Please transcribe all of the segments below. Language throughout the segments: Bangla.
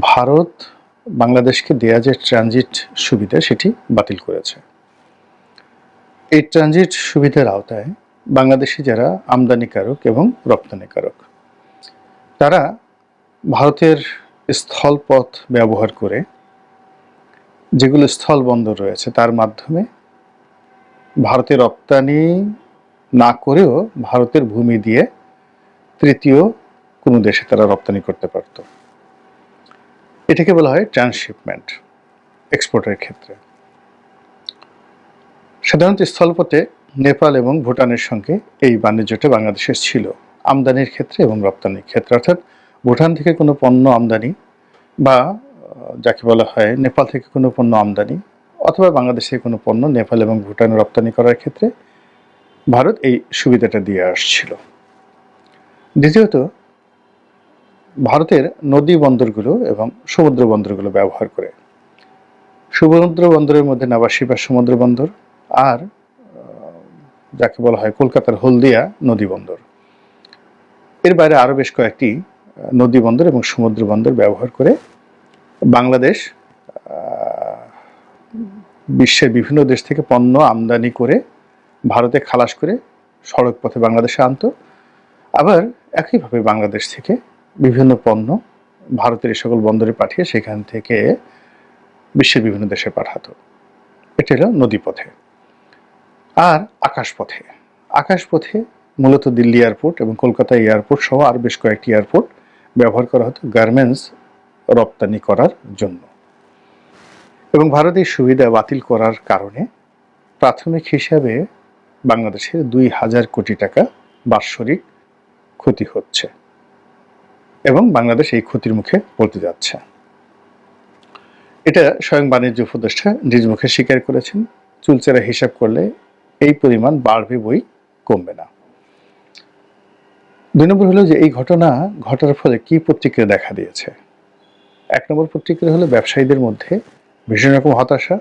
ভারত বাংলাদেশকে দেয়া যে ট্রানজিট সুবিধা, সেটি বাতিল করেছে। এই ট্রানজিট সুবিধার আওতায় বাংলাদেশি যারা আমদানিকারক এবং রপ্তানিকারক তারা ভারতের স্থলপথ ব্যবহার করে যেগুলো স্থল বন্দর রয়েছে, তার মাধ্যমে ভারতে রপ্তানি না করেও ভারতের ভূমি দিয়ে তৃতীয় কোনো দেশে তারা রপ্তানি করতে পারত। এটাকে বলা হয় ট্রান্সশিপমেন্ট, এক্সপোর্টের ক্ষেত্রে। সাধারণত স্থলপথে নেপাল এবং ভুটানের সঙ্গে এই বাণিজ্যটা বাংলাদেশের ছিল। আমদানির ক্ষেত্রে এবং রপ্তানির ক্ষেত্রে। অর্থাৎ ভুটান থেকে কোনো পণ্য আমদানি বা যাকে বলা হয় নেপাল থেকে কোনো পণ্য আমদানি অথবা বাংলাদেশ কোনো পণ্য নেপাল এবং ভুটানে রপ্তানি করার ক্ষেত্রে ভারত এই সুবিধাটা দিয়ে আসছিল। দ্বিতীয়ত ভারতের নদী বন্দরগুলো এবং সমুদ্র বন্দরগুলো ব্যবহার করে। সমুদ্র বন্দরের মধ্যে নাবাসিবা সমুদ্র বন্দর আর যাকে বলা হয় কলকাতার হলদিয়া নদী বন্দর। এর বাইরে আরও বেশ কয়েকটি নদী বন্দর এবং সমুদ্র বন্দর ব্যবহার করে বাংলাদেশ বিশ্বের বিভিন্ন দেশ থেকে পণ্য আমদানি করে ভারতে খালাস করে সড়ক পথে বাংলাদেশে আনতো। আবার একইভাবে বাংলাদেশ থেকে বিভিন্ন পণ্য ভারতের এই সকল বন্দরে পাঠিয়ে সেখান থেকে বিশ্বের বিভিন্ন দেশে পাঠাতো। এটা হলো নদীপথে। আর আকাশপথে। আকাশপথে মূলত দিল্লি এয়ারপোর্ট এবং কলকাতা এয়ারপোর্ট সহ আর বেশ কয়েকটি এয়ারপোর্ট ব্যবহার করা হতো গার্মেন্টস রপ্তানি করার জন্য। এবং ভারতের সুবিধা বাতিল করার কারণে প্রাথমিক হিসাবে বাংলাদেশের দুই হাজার কোটি টাকা বাৎসরিক ক্ষতি হচ্ছে। এবং বাংলাদেশ এই ক্ষতির মুখে পড়তে যাচ্ছে। এটা স্বয়ং বাণিজ্য উপদেষ্টা নিজ মুখে স্বীকার করেছেন, চুলচেরা হিসাব করলে এই পরিমাণ বাড়বে বই কমবে না। দুই নম্বর হলো যে এই ঘটনা ঘটার ফলে কি প্রতিক্রিয়া দেখা দিয়েছে? এক নম্বর প্রতিক্রিয়া হলো ব্যবসায়ীদের মধ্যে ভীষণ রকম হতাশা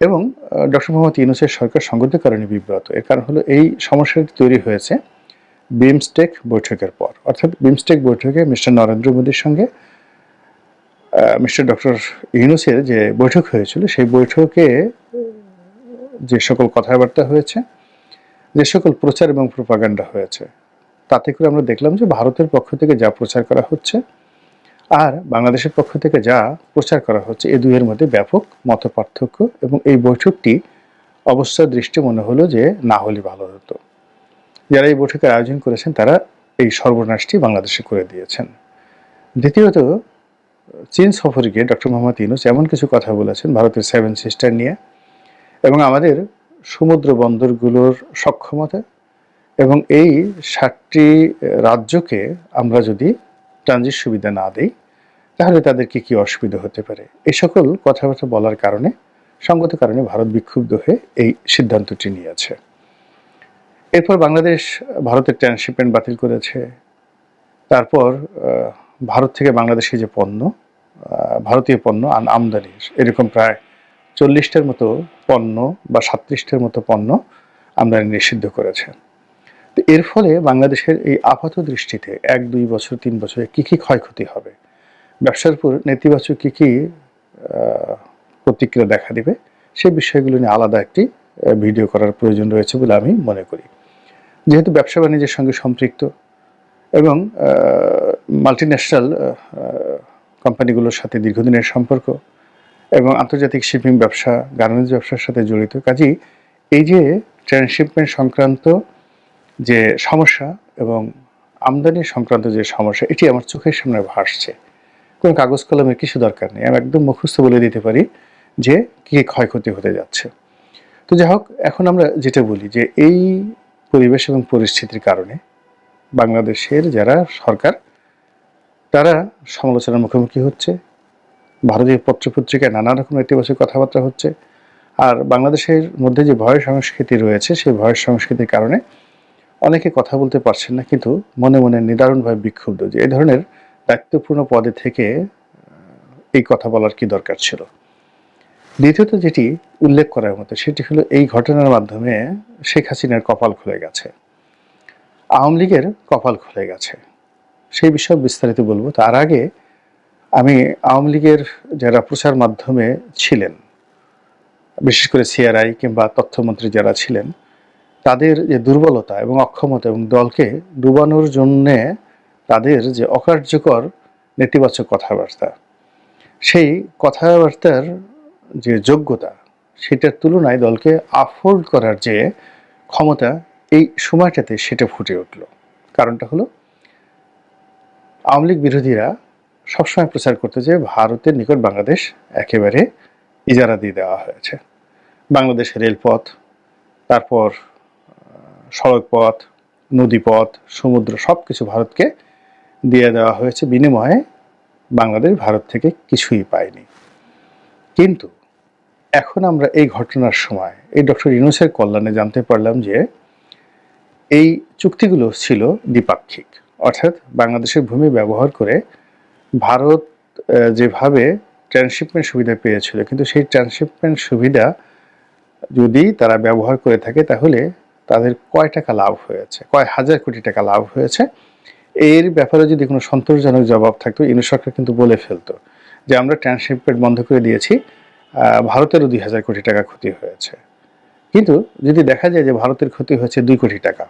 এবং ডক্টর মোহাম্মদ ইউনুসের সরকার সংগতির কারণে বিব্রত। এর কারণ হলো এই সমস্যাটি তৈরি হয়েছে বিমস্টেক বৈঠকের পর। অর্থাৎ বিমস্টেক বৈঠকে মিস্টার নরেন্দ্র মোদীর সঙ্গে মিস্টার ডক্টর ইউনুসের যে বৈঠক হয়েছিল, সেই বৈঠকে যে সকল কথাবার্তা হয়েছে, যে সকল প্রচার এবং প্রপাগান্ডা হয়েছে, তাতে করে আমরা দেখলাম যে ভারতের পক্ষ থেকে যা প্রচার করা হচ্ছে আর বাংলাদেশের পক্ষ থেকে যা প্রচার করা হচ্ছে এই দুইয়ের মধ্যে ব্যাপক মত পার্থক্য এবং এই বৈঠকটি অবস্থার দৃষ্টি মনে হলো যে না হলে ভালো হতো। যারা এই বৈঠকের আয়োজন করেছেন, তারা এই সর্বনাশটি বাংলাদেশে করে দিয়েছেন। দ্বিতীয়ত, চীন সফরে গিয়ে ডক্টর মোহাম্মদ ইউনুস এমন কিছু কথা বলেছেন ভারতের সেভেন সিস্টার নিয়ে এবং আমাদের সমুদ্র বন্দরগুলোর সক্ষমতা এবং এই ষাটটি রাজ্যকে আমরা যদি ট্রানজিট সুবিধা না দিই, তাহলে তাদের কি কি অসুবিধা হতে পারে? এই সকল কথাবার্তা বলার কারণে, সঙ্গত কারণে ভারত বিক্ষুব্ধ হয়ে এই সিদ্ধান্তটি নিয়েছে। এরপর বাংলাদেশ ভারতের ট্রান্সশিপমেন্ট বাতিল করেছে। তারপর ভারত থেকে বাংলাদেশে যে পণ্য ভারতীয় পণ্য আমদানি, এরকম প্রায় চল্লিশটার মতো পণ্য বা সাতত্রিশটার মতো পণ্য আমদানি নিষিদ্ধ করেছে। তো এর ফলে বাংলাদেশের এই আপাত দৃষ্টিতে এক, দুই বছর, তিন বছরে কি কী ক্ষয়ক্ষতি হবে? ব্যবসার উপর নেতিবাচক কী কী প্রতিক্রিয়া দেখা দিবে? সেই বিষয়গুলো নিয়ে আলাদা একটি ভিডিও করার প্রয়োজন রয়েছে বলে আমি মনে করি। যেহেতু ব্যবসা বাণিজ্যের সঙ্গে সম্পৃক্ত এবং মাল্টিন্যাশনাল কোম্পানিগুলোর সাথে দীর্ঘদিনের সম্পর্ক এবং আন্তর্জাতিক শিপিং ব্যবসা গার্মেন্টস ব্যবসার সাথে জড়িত, কাজেই এই যে ট্রান্সশিপমেন্ট সংক্রান্ত যে সমস্যা এবং আমদানি সংক্রান্ত যে সমস্যা, এটি আমার চোখের সামনে ভাসছে কোনো কাগজ কলমের কিছু দরকার নেই। আমি একদম মুখস্থ বলে দিতে পারি যে কী কী ক্ষয়ক্ষতি হতে যাচ্ছে। তো যাই হোক, এখন আমরা যেটা বলি যে এই পরিবেশ এবং পরিস্থিতির কারণে বাংলাদেশের যারা সরকার, তারা সমালোচনার মুখোমুখি হচ্ছে। ভারতীয় পত্রপত্রিকায় নানা রকম নেতিবাচক কথাবার্তা হচ্ছে। আর বাংলাদেশের মধ্যে যে ভয় সংস্কৃতি রয়েছে, সেই ভয় সংস্কৃতির কারণে অনেকে কথা বলতে পারছেন না, কিন্তু মনে মনে নিদারুণভাবে বিক্ষুব্ধ যে এই ধরনের দায়িত্বপূর্ণ পদে থেকে এই কথা বলার কি দরকার ছিল? দ্বিতীয়ত যেটি উল্লেখ করার মতো, সেটি হলো এই ঘটনার মাধ্যমে শেখ হাসিনার কপাল খুলে গেছে। আওয়ামী লীগের কপাল খুলে গেছে। সেই বিষয়ে বিস্তারিত বলব। তার আগে আমি আওয়ামী লীগের যারা প্রচার মাধ্যমে ছিলেন, বিশেষ করে সিআরআই কিংবা তথ্যমন্ত্রী যারা ছিলেন, তাদের যে দুর্বলতা এবং অক্ষমতা এবং দলকে ডুবানোর জন্যে তাদের যে অকার্যকর নেতিবাচক কথাবার্তা, সেই কথাবার্তার যে যোগ্যতা, সেটার তুলনায় দলকে আফোর্ড করার যে ক্ষমতা, এই সময়টাতে সেটা ফুটে উঠল। কারণটা হলো, আওয়ামী লীগ বিরোধীরা সবসময় প্রচার করতে যে ভারতের নিকট বাংলাদেশ একেবারে ইজারা দিয়ে দেওয়া হয়েছে। বাংলাদেশের রেলপথ, তারপর সড়ক পথ নদীপথ, সমুদ্র সব কিছু ভারতকে দিয়ে দেওয়া হয়েছে। বিনিময়ে বাংলাদেশ ভারত থেকে কিছুই পায়নি। কিন্তু এখন আমরা এই ঘটনার সময়, এই ডক্টর ইউনুসের কল্যাণে জানতে পারলাম যে এই চুক্তিগুলো ছিল দ্বিপাক্ষিক। অর্থাৎ বাংলাদেশের ভূমি ব্যবহার করে ভারত যেভাবে ট্রান্সশিপমেন্ট সুবিধা পেয়েছিল, কিন্তু সেই ট্রান্সশিপমেন্ট সুবিধা যদি তারা ব্যবহার করে থাকে, তাহলে তাদের কয় টাকা লাভ হয়েছে, কয় হাজার কোটি টাকা লাভ হয়েছে। এর ব্যাপারে যদি কোনো সন্তোষজনক জবাব থাকতো ইনু সরকার কিন্তু বলে ফেলতো যে আমরা ট্রান্সশিপমেন্ট বন্ধ করে দিয়েছি ভারতেরও দুই হাজার কোটি টাকা ক্ষতি হয়েছে। কিন্তু যদি দেখা যায় যে ভারতের ক্ষতি হয়েছে দুই কোটি টাকা,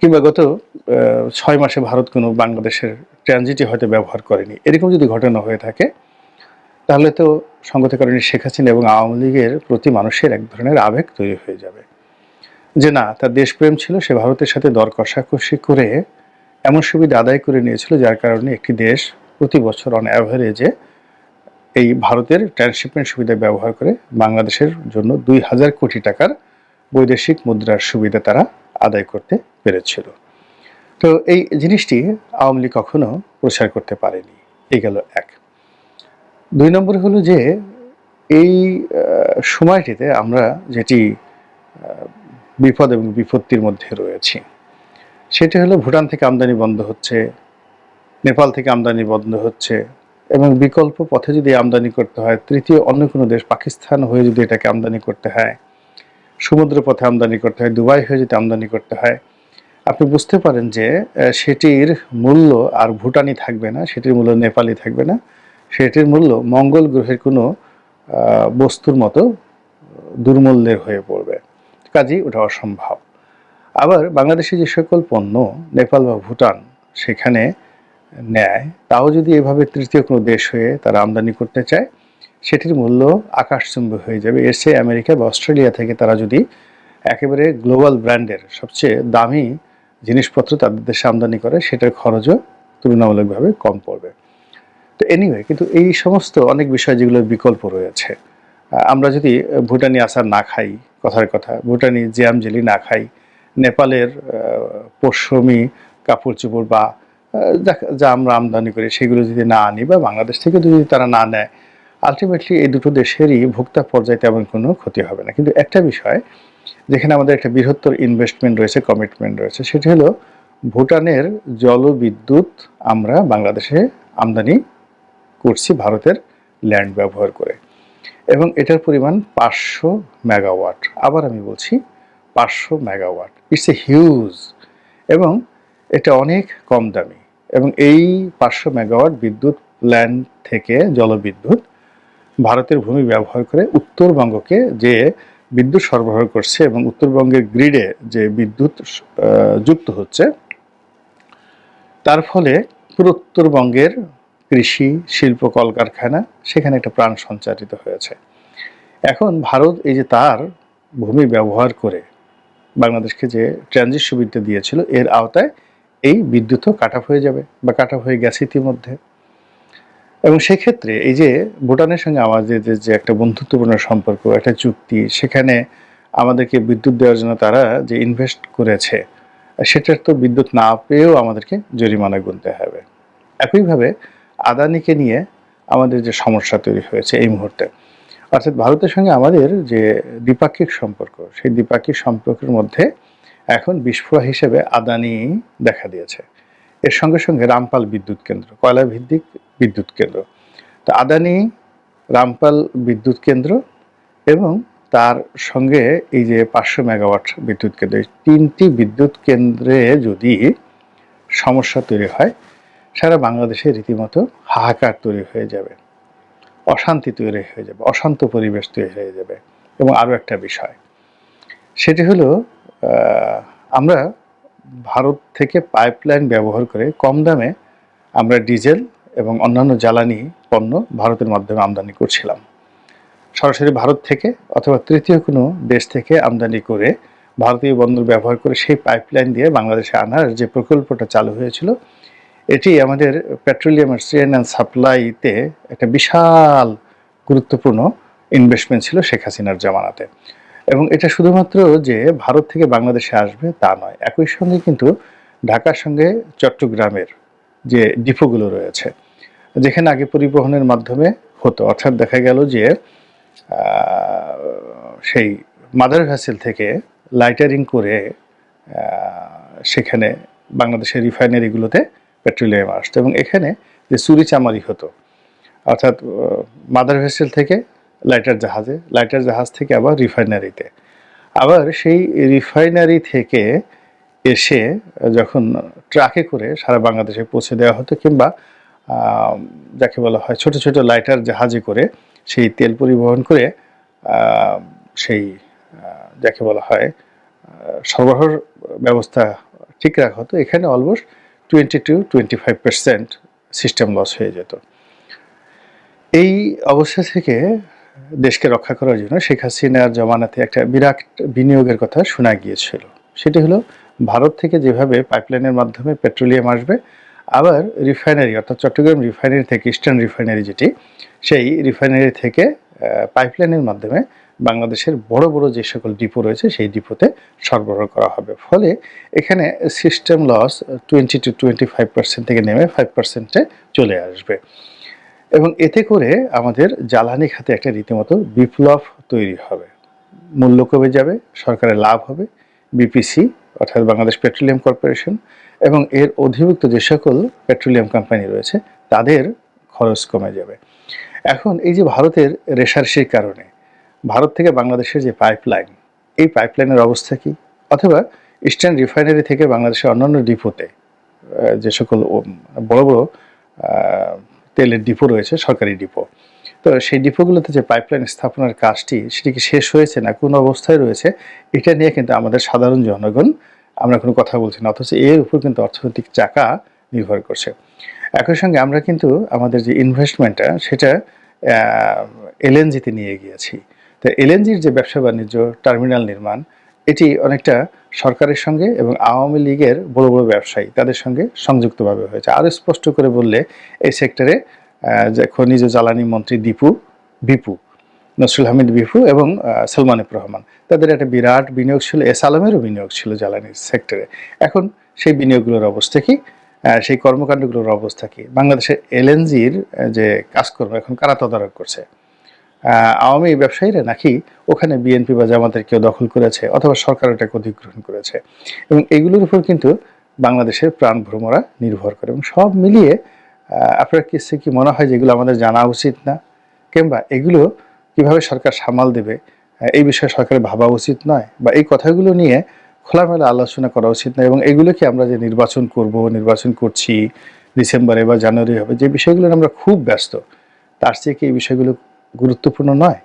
কিংবা গত ছয় মাসে ভারত কোনো বাংলাদেশের ট্রানজিটে হয়তো ব্যবহার করেনি, এরকম যদি ঘটনা হয়ে থাকে, তাহলে তো সঙ্গত কারণে শেখ হাসিনা এবং আওয়ামী লীগের প্রতি মানুষের এক ধরনের আবেগ তৈরি হয়ে যাবে। যে না, তার দেশপ্রেম ছিল, সে ভারতের সাথে দর কষাকষি করে এমন সুবিধা আদায় করে নিয়েছিল, যার কারণে একটি দেশ প্রতি বছর অন অ্যাভারেজে এই ভারতের ট্রান্সশিপমেন্ট সুবিধা ব্যবহার করে বাংলাদেশের জন্য দুই হাজার কোটি টাকার বৈদেশিক মুদ্রার সুবিধা তারা আদায় করতে পেরেছিল। তো এই জিনিসটি আওয়ামী লীগ কখনো প্রচার করতে পারেনি। এই গেল এক। দুই নম্বর হলো যে, এই সময়টিতে আমরা যেটি বিপদ এবং বিপত্তির মধ্যে রয়েছি, সেটি হলো ভুটান থেকে আমদানি বন্ধ হচ্ছে, নেপাল থেকে আমদানি বন্ধ হচ্ছে এবং বিকল্প পথে যদি আমদানি করতে হয়, তৃতীয় অন্য কোনো দেশ, পাকিস্তান হয়ে যদি এটাকে আমদানি করতে হয়, সমুদ্র পথে আমদানি করতে হয়, দুবাই হয়ে যদি আমদানি করতে হয়, আপনি বুঝতে পারেন যে সেটির মূল্য আর ভুটানি থাকবে না, সেটির মূল্য নেপালি থাকবে না, সেটির মূল্য মঙ্গল গ্রহের কোনো বস্তুর মতো দুর্মূল্যের হয়ে পড়বে। কাজেই ওটা অসম্ভব। আবার বাংলাদেশে যে সকল পণ্য, নেপাল বা ভুটান, সেখানে নেয়, তাও যদি এভাবে তৃতীয় কোনো দেশ হয়ে তারা আমদানি করতে চায়, সেটির মূল্য আকাশচুম্বী হয়ে যাবে। এর চেয়ে আমেরিকা বা অস্ট্রেলিয়া থেকে তারা যদি একেবারে গ্লোবাল ব্র্যান্ডের সবচেয়ে দামি জিনিসপত্র তাদের দেশে আমদানি করে, সেটার খরচও তুলনামূলকভাবে কম পড়বে। তো এনিওয়ে কিন্তু এই সমস্ত অনেক বিষয় যেগুলোর বিকল্প রয়েছে আমরা যদি ভুটানি আচার না খাই, কথার কথা, ভুটানি জ্যাম জেলি না খাই, নেপালের পশমি কাপড় চোপড় বা যা- আমরা আমদানি করি, সেগুলো যদি না আনি বা বাংলাদেশ থেকে যদি তারা না নেয় আলটিমেটলি এই দুটো দেশেরই ভোক্তা পর্যায়ে তেমন কোনো ক্ষতি হবে না। কিন্তু একটা বিষয়, যেখানে আমাদের একটা বৃহত্তর ইনভেস্টমেন্ট রয়েছে কমিটমেন্ট রয়েছে, সেটি হলো ভুটানের জলবিদ্যুৎ আমরা বাংলাদেশে আমদানি করছি ভারতের ল্যান্ড ব্যবহার করে। এবং এটার পরিমাণ পাঁচশো মেগাওয়াট আবার আমি বলছি পাঁচশো মেগাওয়াট ইটস এ হিউজ এবং এটা অনেক কম দামি। এবং এই পাঁচশো মেগাওয়াট বিদ্যুৎ প্ল্যান্ট থেকে জলবিদ্যুৎ ভারতের ভূমি ব্যবহার করে উত্তরবঙ্গকে যে বিদ্যুৎ সরবরাহ করছে এবং উত্তরবঙ্গের গ্রিডে যে বিদ্যুৎ যুক্ত হচ্ছে, তার ফলে পুরো উত্তরবঙ্গের কৃষি, শিল্প, কলকারখানা সেখানে একটা প্রাণ সঞ্চারিত হয়েছে। এখন ভারত এই যে তার ভূমি ব্যবহার করে বাংলাদেশকে যে ট্রানজিট সুবিধা দিয়েছিল, এর আওতায় এই বিদ্যুৎও কাটা হয়ে যাবে বা কাটা হয়ে গেছে ইতিমধ্যে। এবং সেক্ষেত্রে এই যে ভুটানের সঙ্গে আমাদের যে- একটা বন্ধুত্বপূর্ণ সম্পর্ক, একটা চুক্তি, সেখানে আমাদেরকে বিদ্যুৎ দেওয়ার জন্য তারা যে ইনভেস্ট করেছে, সেটার তো বিদ্যুৎ না পেয়েও আমাদেরকে জরিমানা গুনতে হবে। একইভাবে আদানিকে নিয়ে আমাদের যে সমস্যা তৈরি হয়েছে এই মুহূর্তে, অর্থাৎ ভারতের সঙ্গে আমাদের যে দ্বিপাক্ষিক সম্পর্ক, সেই দ্বিপাক্ষিক সম্পর্কের মধ্যে এখন বিস্ফোরা হিসেবে আদানি দেখা দিয়েছে। এর সঙ্গে সঙ্গে রামপাল বিদ্যুৎ কেন্দ্র কয়লা ভিত্তিক বিদ্যুৎ কেন্দ্র। তো আদানি, রামপাল বিদ্যুৎ কেন্দ্র এবং তার সঙ্গে এই যে পাঁচশো মেগাওয়াট বিদ্যুৎ কেন্দ্র, এই তিনটি বিদ্যুৎ কেন্দ্রে যদি সমস্যা তৈরি হয়, সারা বাংলাদেশে রীতিমতো হাহাকার তৈরি হয়ে যাবে, অশান্তি তৈরি হয়ে যাবে, অশান্ত পরিবেশ তৈরি হয়ে যাবে এবং আরও একটা বিষয়, সেটি হলো আমরা ভারত থেকে পাইপলাইন ব্যবহার করে কম দামে আমরা ডিজেল এবং অন্যান্য জ্বালানি পণ্য ভারতের মাধ্যমে আমদানি করছিলাম। সরাসরি ভারত থেকে অথবা তৃতীয় কোনো দেশ থেকে আমদানি করে ভারতীয় বন্দর ব্যবহার করে সেই পাইপলাইন দিয়ে বাংলাদেশে আনার যে প্রকল্পটা চালু হয়েছিল, এটি আমাদের পেট্রোলিয়ামের ট্রেন অ্যান্ড সাপ্লাইতে একটা বিশাল গুরুত্বপূর্ণ ইনভেস্টমেন্ট ছিল শেখ হাসিনার জামানাতে। এবং এটা শুধুমাত্র যে ভারত থেকে বাংলাদেশে আসবে তা নয়, একই সঙ্গে কিন্তু ঢাকার সঙ্গে চট্টগ্রামের যে ডিপোগুলো রয়েছে, যেখানে আগে পরিবহনের মাধ্যমে হতো। অর্থাৎ দেখা গেল যে সেই মাদার ভ্যাসেল থেকে লাইটারিং করে সেখানে বাংলাদেশের রিফাইনারিগুলোতে পেট্রোলিয়াম আসতো এবং এখানে যে চুরি চামারি হতো, অর্থাৎ মাদার ভেসেল থেকে লাইটার জাহাজে লাইটার জাহাজ থেকে আবার রিফাইনারিতে আবার সেই রিফাইনারি থেকে এসে যখন ট্রাকে করে সারা বাংলাদেশে পৌঁছে দেওয়া হতো কিংবা যাকে বলা হয় ছোট ছোট লাইটার জাহাজে করে সেই তেল পরিবহন করে সেই যাকে বলা হয় আহ, সরবরাহর ব্যবস্থা ঠিক রাখা হতো। এখানে almost twenty two twenty five percent system loss হয়ে যেত। এই অবস্থা থেকে দেশকে রক্ষা করার জন্য শেখ হাসিনার জমানাতে একটা বিরাট বিনিয়োগের কথা শোনা গিয়েছিল। সেটি হলো, ভারত থেকে যেভাবে পাইপলাইনের মাধ্যমে পেট্রোলিয়াম আসবে, আবার রিফাইনারি অর্থাৎ চট্টগ্রাম রিফাইনারি থেকে ইস্টার্ন রিফাইনারি যেটি, সেই রিফাইনারি থেকে পাইপলাইনের মাধ্যমে বাংলাদেশের বড় বড় যে সকল ডিপো রয়েছে, সেই ডিপোতে সরবরাহ করা হবে। ফলে এখানে system loss twenty two twenty five percent থেকে নেমে ফাইভ পার্সেন্টে চলে আসবে। এবং এতে করে আমাদের জ্বালানি খাতে একটা রীতিমতো বিপ্লব তৈরি হবে। মূল্য কমে যাবে, সরকারের লাভ হবে, বিপিসি অর্থাৎ বাংলাদেশ পেট্রোলিয়াম কর্পোরেশন এবং এর অধিভুক্ত যে সকল পেট্রোলিয়াম কোম্পানি রয়েছে, তাদের খরচ কমে যাবে। এখন এই যে ভারতের রেশারেশির কারণে, ভারত থেকে বাংলাদেশের যে পাইপলাইন এই পাইপলাইনের অবস্থা কি? অথবা ইস্টার্ন রিফাইনারি থেকে বাংলাদেশের অন্যান্য ডিপোতে যে সকল বড় বড় তেলের ডিপো রয়েছে, সরকারি ডিপো। তো সেই ডিপোগুলোতে যে পাইপলাইন স্থাপনার কাজটি, সেটি কি শেষ হয়েছে না, কোন অবস্থায় রয়েছে, এটা নিয়ে কিন্তু আমাদের সাধারণ জনগণ, আমরা কোনো কথা বলছি না, অথচ এর উপর কিন্তু অর্থনৈতিক চাকা নির্ভর করছে। একই সঙ্গে আমরা কিন্তু আমাদের যে ইনভেস্টমেন্টটা সেটা এলএনজিতে নিয়ে গিয়েছি। তো এলএনজির যে ব্যবসা বাণিজ্য টার্মিনাল নির্মাণ এটি অনেকটা সরকারের সঙ্গে এবং আওয়ামী লীগের বড় বড় ব্যবসায়ী তাদের সঙ্গে সংযুক্তভাবে হয়েছে। আরও স্পষ্ট করে বললে এই সেক্টরে খনিজ জ্বালানি মন্ত্রী দীপু বিপু নসরুল হামিদ বিপু এবং আহ, রহমান। তাদের একটা বিরাট বিনিয়োগ ছিল এস আলমেরও বিনিয়োগ ছিল জ্বালানি সেক্টরে এখন সেই বিনিয়োগগুলোর অবস্থা কি? সেই কর্মকাণ্ডগুলোর অবস্থা কি? বাংলাদেশের এলএনজির যে কাজকর্ম এখন কারা তদারক করছে? আওয়ামী ব্যবসায়ীরা নাকি ওখানে বিএনপি বা জামাতের কেউ দখল করেছে অথবা সরকার এটাকে অধিগ্রহণ করেছে। এবং এগুলোর উপর কিন্তু বাংলাদেশের প্রাণ ভ্রমরা নির্ভর করে এবং সব মিলিয়ে আপনার কাছে কি মনে হয় যেগুলো আমাদের জানা উচিত না? কিংবা এগুলো কীভাবে সরকার সামাল দেবে? এই বিষয়ে সরকারের ভাবা উচিত নয়? বা এই কথাগুলো নিয়ে খোলামেলা আলোচনা করা উচিত নয়? এবং এগুলো কি আমরা যে নির্বাচন করব, নির্বাচন করছি, ডিসেম্বরে বা জানুয়ারি হবে, যে বিষয়গুলো আমরা খুব ব্যস্ত, তার চেয়ে কি এই বিষয়গুলো গুরুত্বপূর্ণ নয়।